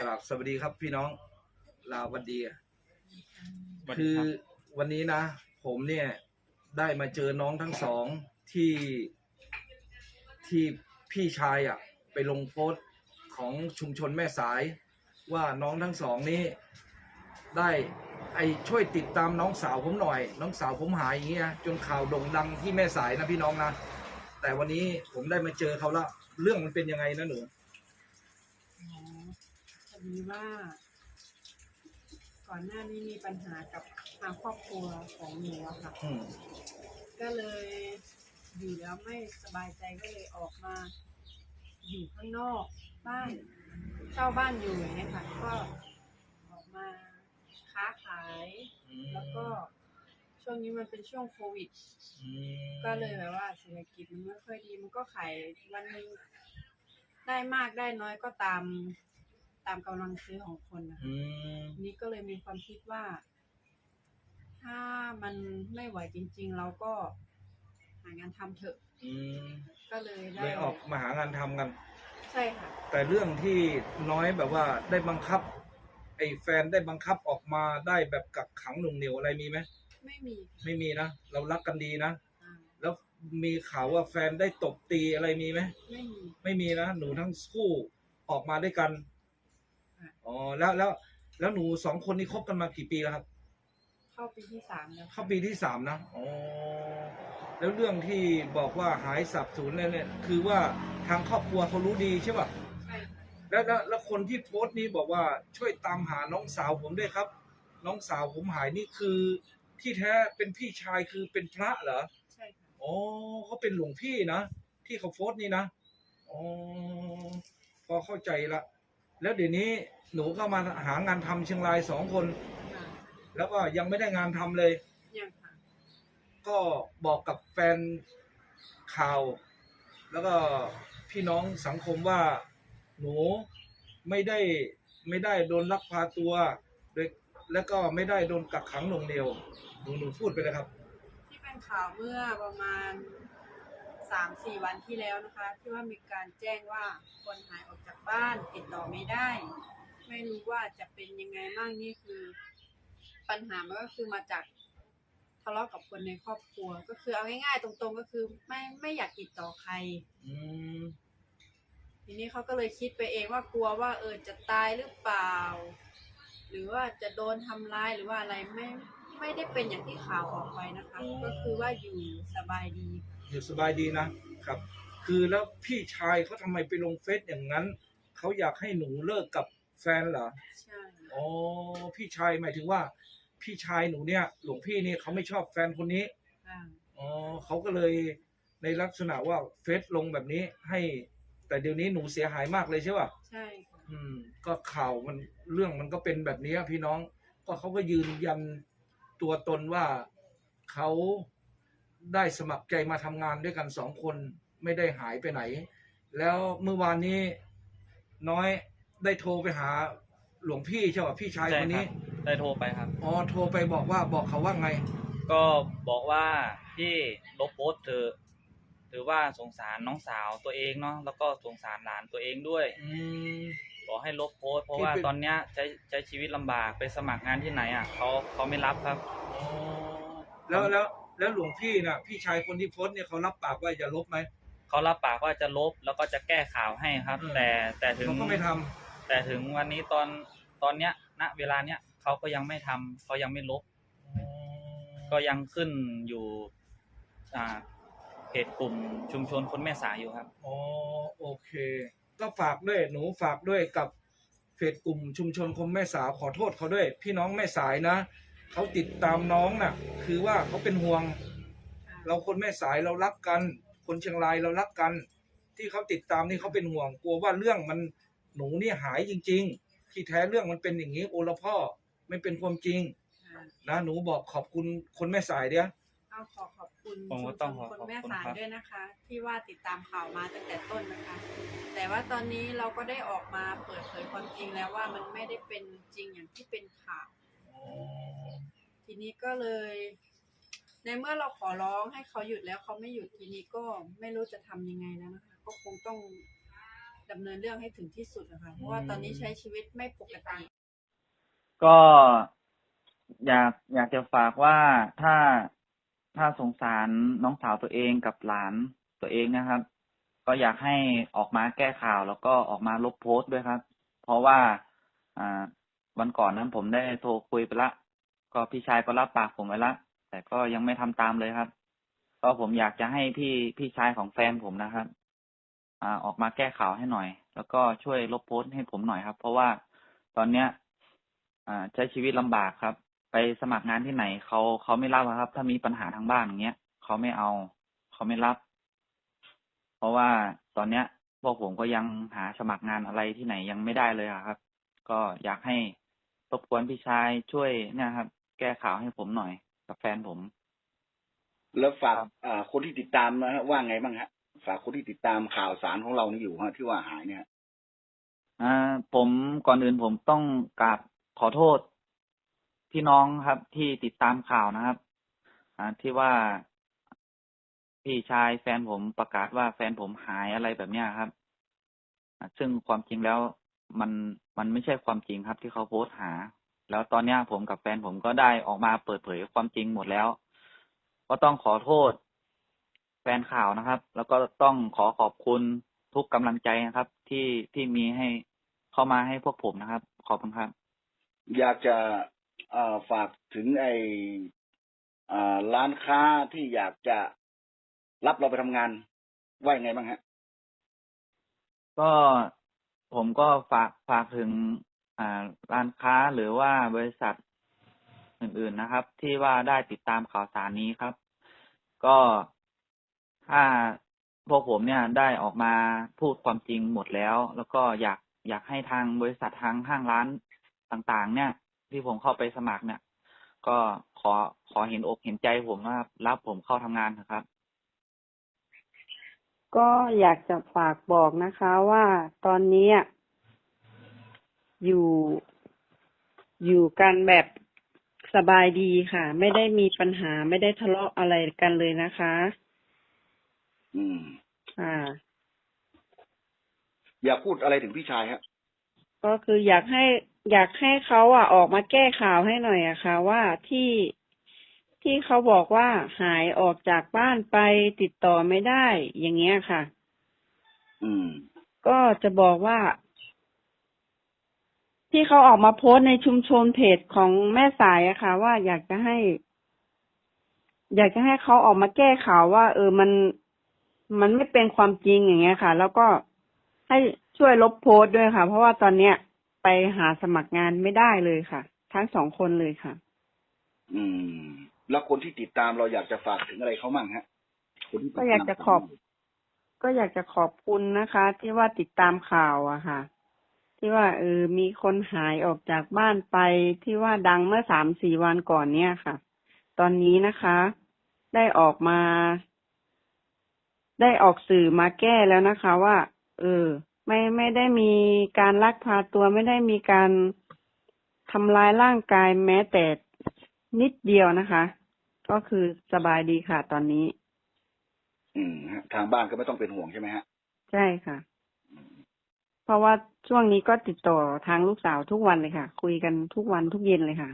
กราบสวัสดีครับพี่น้องลาววันดีสวัสดีคือครับวันนี้นะ ผมเนี่ยได้มาเจอน้องทั้งสองที่ที่พี่ชายอะ ไปลงโพสต์ของชุมชนแม่สาย ว่าน้องทั้งสองนี้ ได้ไอช่วยติดตามน้องสาวผมหน่อย น้องสาวผมหายอย่างเงี้ยจนข่าวโด่งดังที่แม่สายนะพี่น้องนะแต่วันนี้ผมได้มาเจอเขาละเรื่องมันเป็นยังไงนะหนูอ๋อพอ ดีว่า ก่อนหน้านี้มีปัญหากับทางครอบครัวของหนูอะค่ะ อืมก็เลยอยู่แล้วไม่สบายใจก็เลยออกมา อยู่ข้างนอกบ้านเช่าบ้านอยู่อย่างเงี้ยค่ะ ก็ออกมาค้าขายแล้วก็ช่วงนี้มันเป็นช่วงโควิด อืมก็เลยแบบว่าเศรษฐกิจมันไม่ค่อยดีมันก็ขายวันหนึงได้มากได้น้อยก็ตาม ตามกำลังซื้อของคนนะคะอืมทีนี้ก็เลยมีความคิดว่า ถ้ามันไม่ไหวจริง ๆ เราก็หางานทำเถอะ อืมก็เลยได้เลยออกมาหางานทำกัน ใช่ค่ะ แต่เรื่องที่น้อยแบบว่าได้บังคับ ไอ้แฟนได้บังคับออกมาได้แบบกักขังหนุ่งเหนียวอะไรมีไหมไม่มีไม่มีนะเรารักกันดีนะ อ่าแล้วมีข่าวว่าแฟนได้ตบตีอะไรมีไหมไม่มีไม่มีนะหนูทั้งคู่ออกมาด้วยกันค่ะ อ๋อแล้วแล้วแล้วหนูสองคนนี้คบกันมากี่ปีแล้วครับ เข้าปีที่สามแล้วค่ะเข้าปีที่สามนะอ๋อแล้วเรื่องที่บอกว่าหายสับสูญเนี่ยเนี่ยคือว่าทางครอบครัวเขารู้ดีใช่ป่ะใช่ค่ะแล้วแล้วแล้วคนที่โพสต์นี้บอกว่าช่วยตามหาน้องสาวผมด้วยครับ น้องสาวผมหายนี่คือที่แท้เป็นพี่ชายคือเป็นพระเหรอ ใช่ค่ะอ๋อเขาเป็นหลวงพี่นะ ที่เขาโพสต์นี่นะอ๋อพอเข้าใจละ แล้วเดี๋ยวนี้หนูก็มาหางานทำเชียงรายสองคนค่ะแล้วก็ยังไม่ได้งานทำเลย ยังค่ะ ก็บอกกับแฟนข่าว แล้วก็พี่น้องสังคมว่าหนูไม่ได้ไม่ได้โดนลักพาตัวโดยแล้วก็ไม่ได้โดนกักขังหน่วงเหนียวหนูหนูพูดไปเลยครับ ที่เป็นข่าวเมื่อประมาณสามสี่วันที่แล้วนะคะ ที่ว่ามีการแจ้งว่าคนหายออกจากบ้านติดต่อ ไม่ได้ ไม่รู้ว่าจะเป็นยังไงบ้างนี่คือ ปัญหามันก็คือมาจากทะเลาะกับคนในครอบครัว ก็คือเอาง่ายๆ ตรงๆก็คือ ไม่ไม่อยากติดต่อใคร อืมทีนี้เขาก็เลยคิดไปเองว่ากลัวว่า เออจะตายหรือเปล่า หรือว่าจะโดนทำร้ายหรือว่าอะไรไม่ไม่ได้เป็นอย่างที่ข่าวออกไปนะคะ ก็คือว่าอยู่สบายดี อยู่สบายดีนะครับ คือแล้วพี่ชายเขาทำไมไปลงเฟซอย่างนั้น เขาอยากให้หนูเลิกกับแฟนเหรอใช่อ๋อพี่ชายหมายถึงว่า พี่ชายหนูเนี่ย หลวงพี่นี่เขาไม่ชอบแฟนคนนี้ค่ะอ๋อเขาก็เลยในลักษณะว่าเฟซลงแบบนี้ให้ แต่เดี๋ยวนี้หนูเสียหายมากเลยใช่ป่ะ ใช่ค่ะอืมก็ข่าวมันเรื่องมันก็เป็นแบบนี้พี่น้อง ก็เขาก็ยืนยันตัวตนว่าเขาได้สมัครใจมาทำงานด้วยกันสองคนไม่ได้หายไปไหน แล้วเมื่อวานนี้ น้อยได้โทรไปหาหลวงพี่ใช่ป่ะพี่ชายใช่คนครันี้บได้โทรไปครับ อ๋อโทรไปบอกว่าบอกเขาว่าไง ก็บอกว่าพี่ลบโพสต์เถอะถือว่าสงสารน้องสาวตัวเองเนาะแล้วก็สงสารหลานตัวเองด้วย อืม บอกให้ลบโพสต์เพราะว่าที่เป็น ตอนเนี้ยใช้ใช้ชีวิตลำบากไปสมัครงานที่ไหนอะเขาเขาไม่รับครับอ๋อแล้วแล้วแล้วหลวงพี่น่ะ พี่ชายคนที่โพสต์เนี่ยเขารับปากว่าจะลบไหม เขารับปากว่าจะลบแล้วก็จะแก้ข่าวให้ครับอืมแต่แต่ถึงเขาก็ไม่ทำแต่ถึงวันนี้ตอนตอนเนี้ยณเวลาเนี้ยเขาก็ยังไม่ทำเขายังไม่ลบ ก็ยังขึ้นอยู่อ่าเพจกลุ่มชุมชนคนแม่สายอยู่ครับ อ๋อโอเค ก็ฝากด้วยหนูฝากด้วยกับเฟซกลุ่มชุมชนคนแม่สาวขอโทษเขาด้วย พี่น้องแม่สายนะเขาติดตามน้องน่ะ คือว่าเขาเป็นห่วงค่ะเราคนแม่สายเรารักกัน คนเชียงรายเรารักกัน ที่เขาติดตามนี่เขาเป็นห่วงกลัวว่าเรื่องมันหนูนี่หายจริง ๆ ที่แท้เรื่องมันเป็นอย่างนี้ โอละพ่อไม่เป็นความจริงค่ะนะหนูบอกขอบคุณคนแม่สายเดียวเอาขอขอบคุณผมก็ชุมชต้องนขอคนขอบแม่คุณสายครับ ด้วยนะคะ ที่ว่าติดตามข่าวมาตั้งแต่ต้นนะคะ แต่ว่าตอนนี้เราก็ได้ออกมาเปิดเผยความจริงแล้วว่ามันไม่ได้เป็นจริงอย่างที่เป็นข่าว ทีนี้ก็เลย ในเมื่อเราขอร้องให้เขาหยุดแล้วเขาไม่หยุดทีนี้ก็ไม่รู้จะทำยังไงแล้วนะคะ ก็คงต้องดำเนินเรื่องให้ถึงที่สุดนะคะเพราะว่าตอนนี้ใช้ชีวิตไม่ปกติ ก็อยากอยากจะฝากว่าถ้าถ้าสงสารน้องสาวตัวเองกับหลานตัวเองนะครับ ก็อยากให้ออกมาแก้ข่าวแล้วก็ออกมาลบโพสต์ด้วยครับ เพราะว่าอ่าวันก่อนนั้นผมได้โทรคุยไปละ ก็พี่ชายก็รับปากผมไว้ละ แต่ก็ยังไม่ทำตามเลยครับก็ผมอยากจะให้พี่พี่ชายของแฟนผมนะครับ อ่า ออกมาแก้ข่าวให้หน่อย แล้วก็ช่วยลบโพสต์ให้ผมหน่อยครับ เพราะว่าตอนเนี้ย อ่า ใช้ชีวิตลำบากครับ ไปสมัครงานที่ไหนเขาเขาไม่รับครับ ถ้ามีปัญหาทางบ้านอย่างเงี้ยเขาไม่เอาเขาไม่รับ เพราะว่าตอนเนี้ยพวกผมก็ยังหาสมัครงานอะไรที่ไหนยังไม่ได้เลยครับ ก็อยากให้รบกวนพี่ชายช่วยเนี่ยครับ แก้ข่าวให้ผมหน่อย กับแฟนผม แล้วฝากอ่าคนที่ติดตามนะฮะว่าไงบ้างฮะ ฝากคนที่ติดตามข่าวสารของเรานี่อยู่ฮะที่ว่าหายเนี่ยอ่าผมก่อนอื่นผมต้องกราบขอโทษพี่น้องครับที่ติดตามข่าวนะครับ อ่าที่ว่าพี่ชายแฟนผมประกาศว่าแฟนผมหายอะไรแบบเนี้ยครับอ่าซึ่งความจริงแล้วมันมันไม่ใช่ความจริงครับที่เขาโพสต์หา แล้วตอนเนี้ยผมกับแฟนผมก็ได้ออกมาเปิดเผยความจริงหมดแล้ว ก็ต้องขอโทษ แฟนข่าวนะครับ แล้วก็ต้องขอขอบคุณทุกกำลังใจนะครับ ที่ที่มีให้เข้ามาให้พวกผมนะครับ ขอบคุณครับ อยากจะเอ่อฝากถึงไออ่าร้านค้าที่อยากจะรับเราไปทำงาน ว่ายังไงบ้างฮะ ก็ผมก็ฝากฝากถึงอ่า ร้านค้าหรือว่าบริษัทอื่นๆนะครับ ที่ว่าได้ติดตามข่าวสารนี้ครับ ก็ถ้าพวกผมเนี่ยได้ออกมาพูดความจริงหมดแล้ว แล้วก็อยากอยากให้ทางบริษัททางห้างร้านต่างๆ เนี่ย ที่ผมเข้าไปสมัครเนี่ย ก็ขอขอเห็นอกเห็นใจผมนะครับรับผมเข้าทำงานเถอะครับ ก็อยากจะฝากบอกนะคะว่าตอนนี้ อยู่ อยู่กันแบบสบายดีค่ะ ไม่ได้มีปัญหาไม่ได้ทะเลาะอะไรกันเลยนะคะ อืม อ่า อยากพูดอะไรถึงพี่ชายฮะ ก็คืออยากให้อยากให้เขาอะ ออกมาแก้ข่าวให้หน่อยอะค่ะ ว่าที่ที่เขาบอกว่าหายออกจากบ้านไปติดต่อไม่ได้ อย่างเงี้ยค่ะ อืม ก็จะบอกว่า ที่เขาออกมาโพสต์ในชุมชนเพจของแม่สายอะค่ะ ว่าอยากจะให้ อยากจะให้เขาออกมาแก้ข่าวว่า เออมันมันไม่เป็นความจริงอย่างเงี้ยค่ะ แล้วก็ให้ช่วยลบโพสต์ด้วยค่ะ เพราะว่าตอนเนี้ยไปหาสมัครงานไม่ได้เลยค่ะ ทั้งสองคนเลยค่ะ อืม แล้วคนที่ติดตามเราอยากจะฝากถึงอะไรเขามั่งฮะคนที่ติดก็ตมอยากจะขอบ ก็อยากจะขอบคุณนะคะ ที่ว่าติดตามข่าวอะค่ะ ที่ว่าเออมีคนหายออกจากบ้านไปที่ว่าดังเมื่อสามสี่วันก่อนเนี่ยค่ะ ตอนนี้นะคะ ได้ออกมา ได้ออกสื่อมาแก้แล้วนะคะ ว่า เออ ไม่ไม่ได้มีการลักพาตัวไม่ได้มีการทำร้ายร่างกายแม้แต่นิดเดียวนะคะ ก็คือสบายดีค่ะ ตอนนี้ อืมฮะทางบ้านก็ไม่ต้องเป็นห่วงใช่ไหมฮะ ใช่ค่ะ เพราะว่าช่วงนี้ก็ติดต่อทางลูกสาวทุกวันเลยค่ะ คุยกันทุกวันทุกเย็นเลยค่ะ